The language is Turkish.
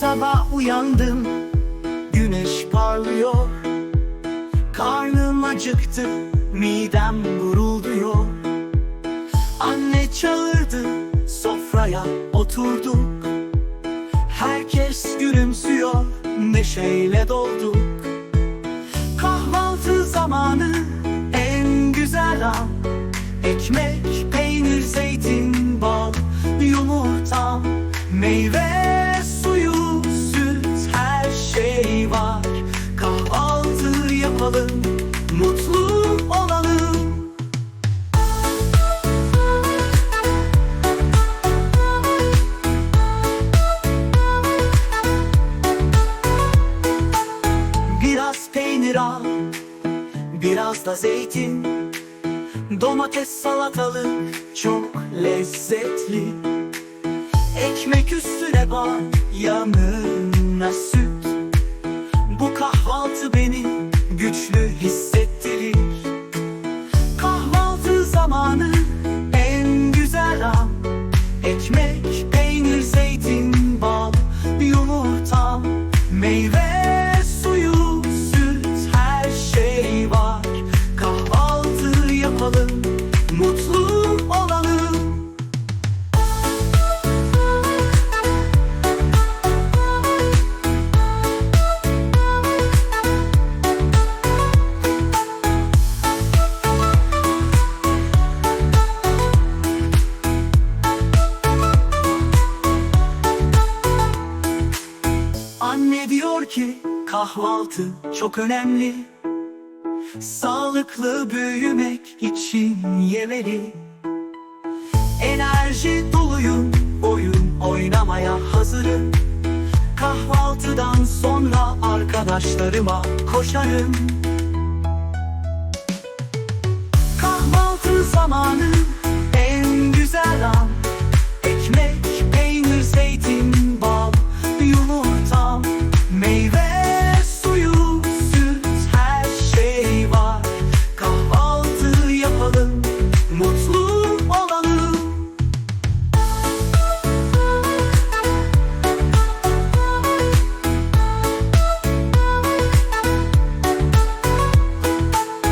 sabah uyandım Güneş parlıyor. Karnım acıktı Midem gurulduyor. Anne çağırdı Sofraya oturduk. Herkes gülümsüyor Neşeyle dolduk. Kahvaltı zamanı En güzel an. Ekmek, peynir, zeytin, bal, yumurta, meyve, Yapalım, mutlu olalım. Biraz peynir al, biraz da zeytin. Domates salatalık çok lezzetli Ekmek üstüne bak yanına süt Bu kahvaltı Peynir, zeytin, bal, yumurta, meyve, ki kahvaltı çok önemli. Sağlıklı büyümek için yemeli. Enerji doluyum oyun oynamaya hazırım. Kahvaltıdan sonra arkadaşlarıma koşarım